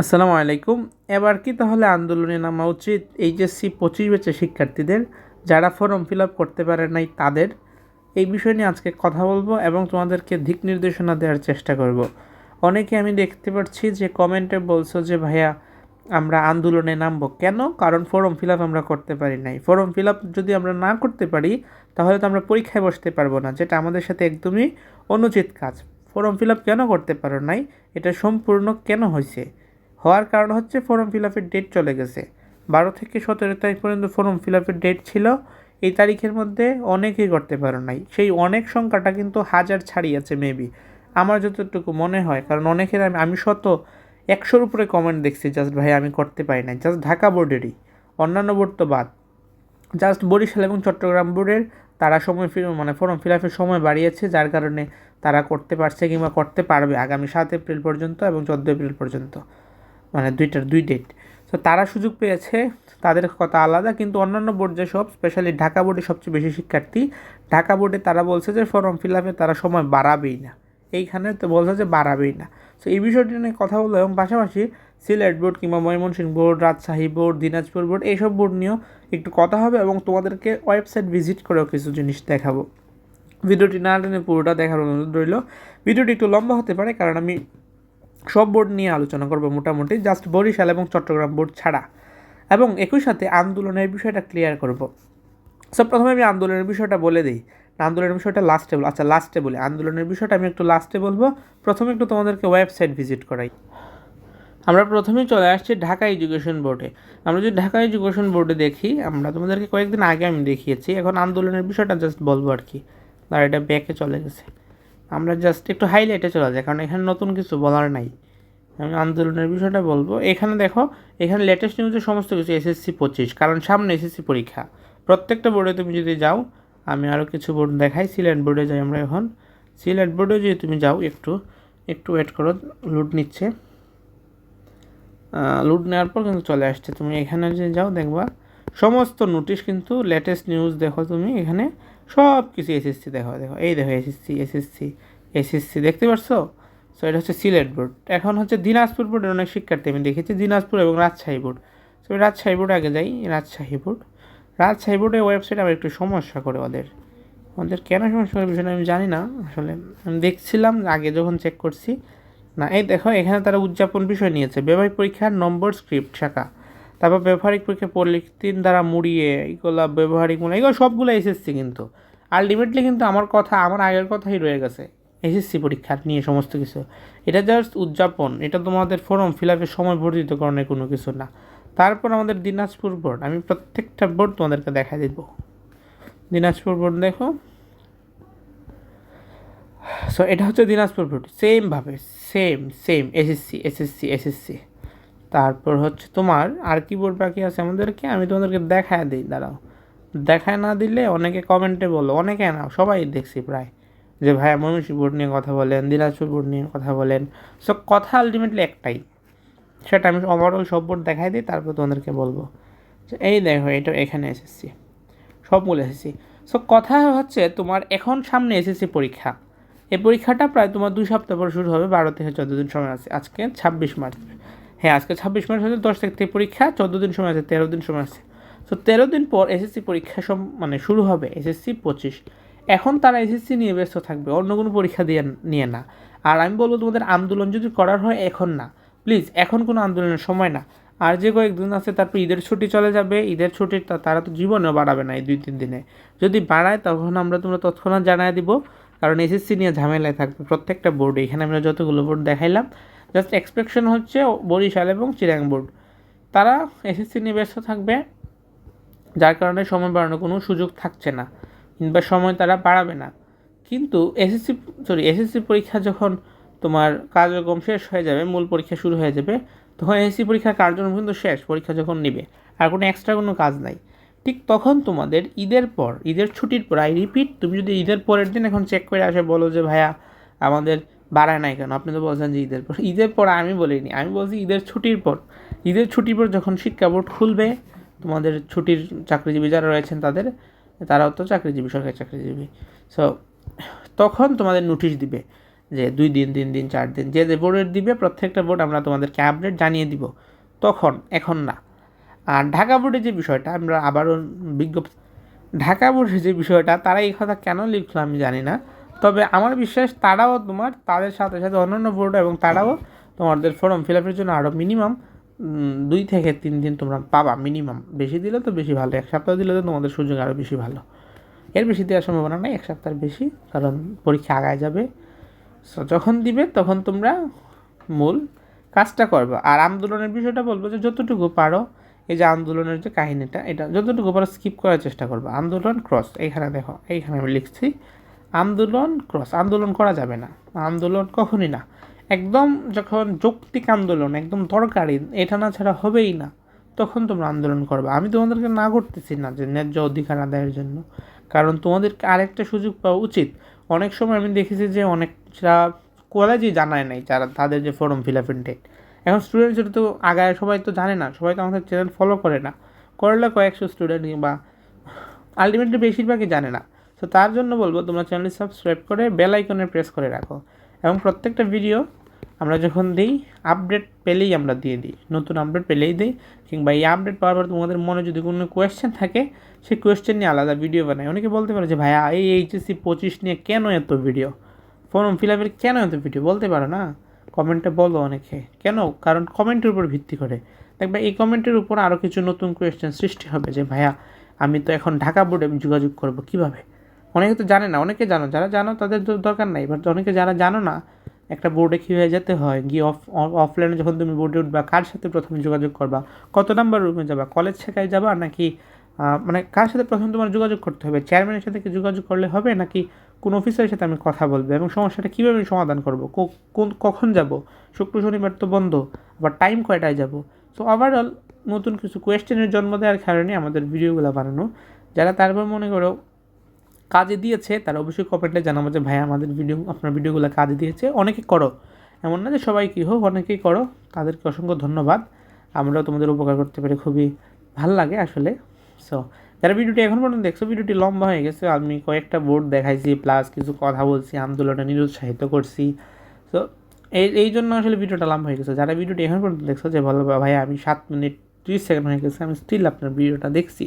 আসসালামু আলাইকুম। এবার কি তাহলে আন্দোলনে নামা উচিত? এইচএসসি পঁচিশ বেচে শিক্ষার্থীদের, যারা ফর্ম ফিল আপ করতে পারে নাই তাদের, এই বিষয় নিয়ে আজকে কথা বলব এবং তোমাদেরকে দিক নির্দেশনা দেওয়ার চেষ্টা করব। অনেকে আমি দেখতে পাচ্ছি যে কমেন্টে বলছো যে, ভাইয়া, আমরা আন্দোলনে নামবো কেন? কারণ ফর্ম ফিল আপ আমরা করতে পারি নাই। ফর্ম ফিল আপ যদি আমরা না করতে পারি, তাহলে তো আমরা পরীক্ষায় বসতে পারব না, যেটা আমাদের সাথে একদমই অনুচিত কাজ। ফর্ম ফিল আপ কেন করতে পারো নাই? এটা সম্পূর্ণ কেন হয়েছে হওয়ার কারণ হচ্ছে ফর্ম ফিল আপের ডেট চলে গেছে। বারো থেকে সতেরো তারিখ পর্যন্ত ফর্ম ফিল আপের ডেট ছিল, এই তারিখের মধ্যে অনেকেই করতে পারো নাই। সেই অনেক সংখ্যাটা কিন্তু হাজার ছাড়িয়েছে মেবি আমার যতটুকু মনে হয়, কারণ অনেকের আমি আমি শত একশোর উপরে কমেন্ট দেখছি, জাস্ট ভাই, আমি করতে পারি নাই। জাস্ট ঢাকা বোর্ডেরই, অন্যান্য বোর্ড তো বাদ। জাস্ট বরিশাল এবং চট্টগ্রাম বোর্ডের তারা সময় মানে ফর্ম ফিল আপের সময় বাড়িয়েছে, যার কারণে তারা করতে পারছে কিংবা করতে পারবে আগামী সাত এপ্রিল পর্যন্ত এবং চোদ্দ এপ্রিল পর্যন্ত। মানে দুইটার দুই ডেট তো তারা সুযোগ পেয়েছে, তাদের কথা আলাদা, কিন্তু অন্যান্য বোর্ড যেসব স্পেশালি ঢাকা বোর্ডে সবচেয়ে বেশি শিক্ষার্থী, ঢাকা বোর্ডে তারা বলছে যে ফর্ম ফিল আপে তারা সময় বাড়াবেই না। এইখানে তো বলছে যে, বাড়াবেই না। তো এই বিষয়টি নিয়ে কথা বলব এবং পাশাপাশি সিলেট বোর্ড কিংবা Mymensingh board Rajshahi board Dinajpur board এইসব বোর্ড নিয়েও একটু কথা হবে এবং তোমাদেরকে ওয়েবসাইট ভিজিট করেও কিছু জিনিস দেখাবো। ভিডিওটি না পুরোটা দেখার অনুরোধ রইল। ভিডিওটি একটু লম্বা হতে পারে, কারণ আমি সব বোর্ড নিয়ে আলোচনা করব মোটামুটি জাস্ট বরিশাল এবং চট্টগ্রাম বোর্ড ছাড়া। এবং একই সাথে আন্দোলনের বিষয়টা ক্লিয়ার করব। সব প্রথমে আমি আন্দোলনের বিষয়টা বলে দিই। আন্দোলনের বিষয়টা লাস্টে বল আচ্ছা লাস্টে বলি। আন্দোলনের বিষয়টা আমি একটু লাস্টে বলব। প্রথমে একটু তোমাদেরকে ওয়েবসাইট ভিজিট করাই। আমরা প্রথমেই চলে আসছি ঢাকা এডুকেশন বোর্ডে আমরা যদি ঢাকা এডুকেশন বোর্ডে দেখি, আমরা তোমাদেরকে কয়েকদিন আগে আমি দেখিয়েছি। এখন আন্দোলনের বিষয়টা জাস্ট বলব আর কি। আর এটা ব্যাকে চলে গেছে। আমরা জাস্ট একটু হাইলাইটে চলে যাই, কারণ এখানে নতুন কিছু বলার নাই। আমি আন্দোলনের বিষয়টা বলব। এখানে দেখো, এখানে লেটেস্ট নিউজের সমস্ত কিছু এসএসসি পঁচিশ, কারণ সামনে এসএসসি পরীক্ষা। প্রত্যেকটা বোর্ডে তুমি যদি যাও, আমি আরও কিছু বোর্ড দেখাই। সিলেট বোর্ডে যাই আমরা এখন। সিলেট বোর্ডে যদি তুমি যাও একটু একটু ওয়েট করো লুট নিচ্ছে। লুট নেওয়ার পর কিন্তু চলে আসছে। তুমি এখানে যদি যাও, দেখবা, সমস্ত নোটিশ কিন্তু লেটেস্ট নিউজ দেখো তুমি এখানে। সব কিছু এসএসসি দেখো দেখো, এই দেখো এসএসসি এসএসসি এসএসসি দেখতে পারছ? সো এটা হচ্ছে সিলেট বোর্ড। এখন হচ্ছে দিনাজপুর বোর্ডের অনেক শিক্ষার্থী, আমি দেখেছি দিনাজপুর এবং Rajshahi board. So Rajshahi board আগে যাই, রাজশাহী বোর্ড। রাজশাহী বোর্ডের ওয়েবসাইট আমার একটু সমস্যা করে ওদের। ওদের কেন সমস্যা করে বিষয়টা আমি জানি না। আসলে আমি দেখছিলাম, আগে যখন চেক করছি, না, এই দেখো, এখানে তারা উদযাপন বিষয় নিয়েছে। ব্যবহারিক পরীক্ষার নম্বর স্ক্রিপ্ট শাখা। তারপর ব্যবহারিক পরীক্ষা তিন দ্বারা মুড়িয়ে, এগুলো ব্যবহারিক মূল্য এগুলো সবগুলো এসএসসি কিন্তু। আলটিমেটলি কিন্তু আমার কথা, আমার আগের কথাই রয়ে গেছে। এসএসসি পরীক্ষার নিয়ে সমস্ত কিছু। এটা জাস্ট উদযাপন। এটা তোমাদের ফর্ম ফিল আপের সময় বর্ধিতকরণের কোনো কিছু না। তারপর আমাদের দিনাজপুর বোর্ড আমি প্রত্যেকটা বোর্ড তোমাদেরকে দেখা দিব। দিনাজপুর বোর্ড দেখো। সো এটা হচ্ছে দিনাজপুর বোর্ড সেমভাবে same same SSC SSC SSC তারপর হচ্ছে তোমার আর কি বোর্ড বাকি আছে আমাদেরকে, আমি তোমাদেরকে দেখায় দিই, দাঁড়াও। দেখায় না দিলে অনেকে কমেন্টে বলো, অনেকে না, সবাই দেখছি প্রায়। যে ভাইয়া ময়মনসিংহ বোর্ড নিয়ে কথা বলেন, দিনাজপুর বোর্ড নিয়ে কথা বলেন সো কথা আলটিমেটলি একটাই। সেটা আমি ওভারঅল সব বোর্ড দেখাই দিই, তারপর তোমাদেরকে বলব। যে এই দেখো, এটা এখানে এসেছি। সবগুলো এসেছি। সো কথা হচ্ছে তোমার এখন সামনে এসেছি পরীক্ষা। এই পরীক্ষাটা প্রায় তোমার দুই সপ্তাহ পর শুরু হবে, বারো থেকে চোদ্দ দিন সময় আছে। আজকে ছাব্বিশ মার্চ। হ্যাঁ আজকে ছাব্বিশ মার্চ হচ্ছে দশ তারিখ থেকে পরীক্ষা, চোদ্দ দিন সময় আছে, তেরো দিন সময় আছে। তো তেরো দিন পর এসএসসি পরীক্ষা সব মানে শুরু হবে এসএসসি পঁচিশ। এখন তারা এসএসসি নিয়ে ব্যস্ত থাকবে, অন্য কোনো পরীক্ষা দিয়ে নিয়ে না। আর আমি বলব তোমাদের, আন্দোলন যদি করার হয়, এখন না। প্লিজ, এখন কোনো আন্দোলনের সময় না। আর যে কয়েকদিন আছে, তারপর ঈদের ছুটি চলে যাবে। ঈদের ছুটির তারা তো জীবনেও বাড়াবে না এই দুই, তিন দিনে। যদি বাড়ায়, তখন আমরা তোমরা তৎক্ষণাৎ জানায় দিব। কারণ এসএসসি নিয়ে ঝামেলায় থাকবে প্রত্যেকটা বোর্ডে এখানে আমরা যতগুলো বোর্ড দেখাইলাম জাস্ট এক্সপেকশন হচ্ছে বরিশাল এবং চিরাং বোর্ড তারা এসএসসি নিয়ে ব্যস্ত থাকবে, যার কারণে সময় বাড়ানোর কোনো সুযোগ থাকছে না, কিংবা সময় তারা বাড়াবে না। কিন্তু এসএসসি সরি এসএসসি পরীক্ষা যখন তোমার কার্যক্রম শেষ হয়ে যাবে, মূল পরীক্ষা শুরু হয়ে যাবে, তখন এসএসসি পরীক্ষার কার্যক্রম কিন্তু শেষ, পরীক্ষা যখন নেবে, আর কোনো এক্সট্রা কোনো কাজ নাই। ঠিক তখন তোমাদের ঈদের পর, ঈদের ছুটির পর আই রিপিট তুমি যদি ঈদের পরের দিন এখন চেক করে আসে, বলো যে ভাইয়া, আমাদের বাড়ায় নাই কেন? আপনি তো বলছেন যে ঈদের পর। ঈদের পর আমি বলিনি, আমি বলছি ঈদের ছুটির পর। ঈদের ছুটির পর যখন শিক্ষা বোর্ড খুলবে, তোমাদের ছুটির চাকরিজীবী যারা রয়েছেন তাদের, তারাও তো চাকরিজীবী, সরকারি চাকরিজীবী। সো তখন তোমাদের নোটিশ দিবে যে দুই দিন, তিন দিন, চার দিন, যে যে বোর্ডের দিবে, প্রত্যেকটা বোর্ড আমরা তোমাদেরকে আপডেট জানিয়ে দিব। তখন, এখন না। আর ঢাকা বোর্ডের যে বিষয়টা, আমরা আবারও বিজ্ঞপ্তি ঢাকা বোর্ডের যে বিষয়টা, তারা এই কথা কেন লিখলো আমি জানি না। তবে আমার বিশ্বাস তারাও তোমার তাদের সাথে সাথে অন্যান্য বোর্ড এবং তারাও তোমাদের ফর্ম ফিল আপের জন্য আরও মিনিমাম দুই থেকে তিন দিন তোমরা পাবা মিনিমাম বেশি দিলে তো বেশি ভালো, এক সপ্তাহ দিলে তো তোমাদের সুযোগ আরও বেশি ভালো। এর বেশি দেওয়ার সম্ভাবনা নেই, এক সপ্তাহের বেশি, কারণ পরীক্ষা আগায় যাবে। সো যখন দিবে তখন তোমরা মূল কাজটা করবে। আর আন্দোলনের বিষয়টা বলব যে যতটুকু পারো, এই যে আন্দোলনের যে কাহিনীটা, এটা যতটুকু পারো স্কিপ করার চেষ্টা করবে। আন্দোলন ক্রস এইখানে দেখো, এইখানে আমি লিখছি। আন্দোলন ক্রস আন্দোলন করা যাবে না। আন্দোলন কখনই না। একদম যখন যৌক্তিক আন্দোলন, একদম দরকারি, এটা না ছাড়া হবেই না, তখন তোমরা আন্দোলন করবে। আমি তোমাদেরকে না করতেছি না যে ন্যায্য অধিকার আদায়ের জন্য। কারণ তোমাদেরকে আরেকটা সুযোগ পাওয়া উচিত। অনেক সময় আমি দেখেছি যে অনেকটা কলেজে জানায় নাই যারা, তাদের যে ফর্ম ফিল আপের ডেট এখন স্টুডেন্ট সেটা তো আগায়, সবাই তো জানে না, সবাই তো আমাদের চ্যানেল ফলো করে না। করলে কয়েকশো স্টুডেন্ট কিংবা আলটিমেটলি বেশিরভাগই জানে না। তো তার জন্য বলব, তোমরা চ্যানেলটি সাবস্ক্রাইব করে বেল আইকনে প্রেস করে রাখো। এবং প্রত্যেকটা ভিডিও আমরা যখন দিই আপডেট পেলেই আমরা দিয়ে দিই। নতুন আপডেট পেলেই দিই, কিংবা এই আপডেট পাওয়ার পর তোমাদের মনে যদি কোনো কোয়েশ্চেন থাকে, সেই কোয়েশ্চেন নিয়ে আলাদা ভিডিও বানাই। অনেকে বলতে পারে যে, ভাইয়া, এই এইচএসসি পঁচিশ নিয়ে কেন এত ভিডিও ফর্ম ফিল আপের কেন এত ভিডিও বলতে পারো না। কমেন্টে বলো অনেকে। কেন? কারণ কমেন্টের উপর ভিত্তি করে। দেখবে এই কমেন্টের উপর আরও কিছু নতুন কোয়েশ্চেন সৃষ্টি হবে যে, ভাইয়া, আমি তো এখন ঢাকা বোর্ডে যোগাযোগ করব কীভাবে? অনেকে তো জানে না, অনেকে জানো, যারা জানো তাদের তো দরকার নাই বাট অনেকে যারা জানো না, একটা বোর্ডে কীভাবে যেতে হয়, গিয়ে অফ অফলাইনে যখন তুমি বোর্ডে উঠবা, কার সাথে প্রথমে যোগাযোগ করবা, কত নাম্বার রুমে যাবা কলেজ শেখায় যাবা, নাকি মানে কার সাথে প্রথমে তোমার যোগাযোগ করতে হবে চেয়ারম্যানের সাথে কি যোগাযোগ করলে হবে, নাকি কোন অফিসারের সাথে আমি কথা বলব, এবং সমস্যাটা কীভাবে আমি সমাধান করব কোন, কখন যাব, শুক্র, শনিবার তো বন্ধ, আবার টাইম কয়টায় যাব? সো ওভারঅল নতুন কিছু কোয়েশ্চেনের জন্ম দেওয়ার কারণে আমাদের ভিডিওগুলো বানানো, যারা তারপর মনে করো কাজে দিয়েছে তারা অবশ্যই কমেন্টে জানাব যে ভাই আমাদের ভিডিও আপনার ভিডিওগুলো কাজে দিয়েছে অনেকে করো। এমন না যে সবাই কী হোক, অনেকেই করো, তাদেরকে অসংখ্য ধন্যবাদ। আমরাও তোমাদের উপকার করতে পেরে খুবই ভালো লাগে আসলে। সো যারা ভিডিওটি এখন পর্যন্ত দেখছ ভিডিওটি লম্বা হয়ে গেছে, আমি কয়েকটা বোর্ড দেখাইছি প্লাস কিছু কথা বলছি, আন্দোলনে নিরুৎসাহিত করছি। সো এই এই জন্য আসলে ভিডিওটা লম্বা হয়ে গেছে। যারা ভিডিওটি এখন পর্যন্ত দেখছ যে, ভালো ভাই আমি সাত মিনিট ত্রিশ সেকেন্ড হয়ে গেছে, আমি স্টিল আপনার ভিডিওটা দেখছি।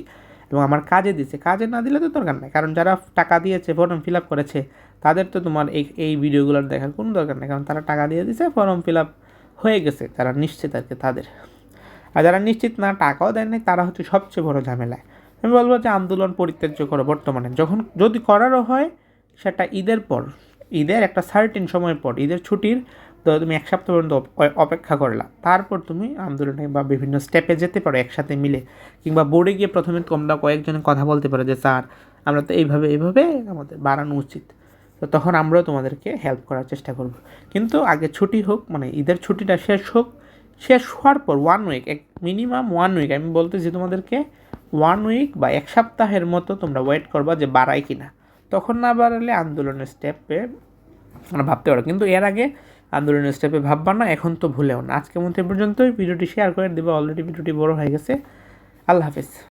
এবং আমার কাজে দিছে। কাজে না দিলে তো দরকার নেই। কারণ যারা টাকা দিয়েছে ফর্ম ফিল আপ করেছে, তাদের তো তোমার এই এই ভিডিওগুলোর দেখার কোনো দরকার নেই। কারণ তারা টাকা দিয়ে দিয়েছে ফর্ম ফিল আপ হয়ে গেছে। তারা নিশ্চিত আর কি তাদের। আর যারা নিশ্চিত না, টাকাও দেয় নাই, তারা হচ্ছে সবচেয়ে বড় ঝামেলায় আমি বলব যে আন্দোলন পরিত্যাজ্য করো বর্তমানে। যখন, যদি করারও হয়, সেটা ঈদের পর, ঈদের একটা সার্টিন সময় পর, ঈদের ছুটির তো তুমি এক সপ্তাহ পর্যন্ত অপেক্ষা করলা। তারপর তুমি আন্দোলনে বা বিভিন্ন স্টেপে যেতে পারো একসাথে মিলে, কিংবা বোর্ডে গিয়ে প্রথমে তোমরা কয়েকজনে কথা বলতে পারো যে, স্যার, আমরা তো এইভাবে এইভাবে আমাদের বাড়ানো উচিত। তো তখন আমরাও তোমাদেরকে হেল্প করার চেষ্টা করব। কিন্তু আগে ছুটি হোক মানে ঈদের ছুটিটা শেষ হোক, শেষ হওয়ার পর ওয়ান উইক এক মিনিমাম ওয়ান উইক আমি বলতেছি তোমাদেরকে ওয়ান উইক বা এক সপ্তাহের মতো তোমরা ওয়েট করবা যে বাড়ায় কি না তখন না বাড়ালে আন্দোলনের স্টেপে মানে ভাবতে পারো। কিন্তু এর আগে আন্দোলনের স্টেপে ভাববা না, এখন তো ভুলেও না। আজকের মধ্যে পর্যন্তই। ভিডিওটি শেয়ার করে দেবে। অলরেডি ভিডিওটি বড় হয়ে গেছে। আল্লাহ হাফিজ।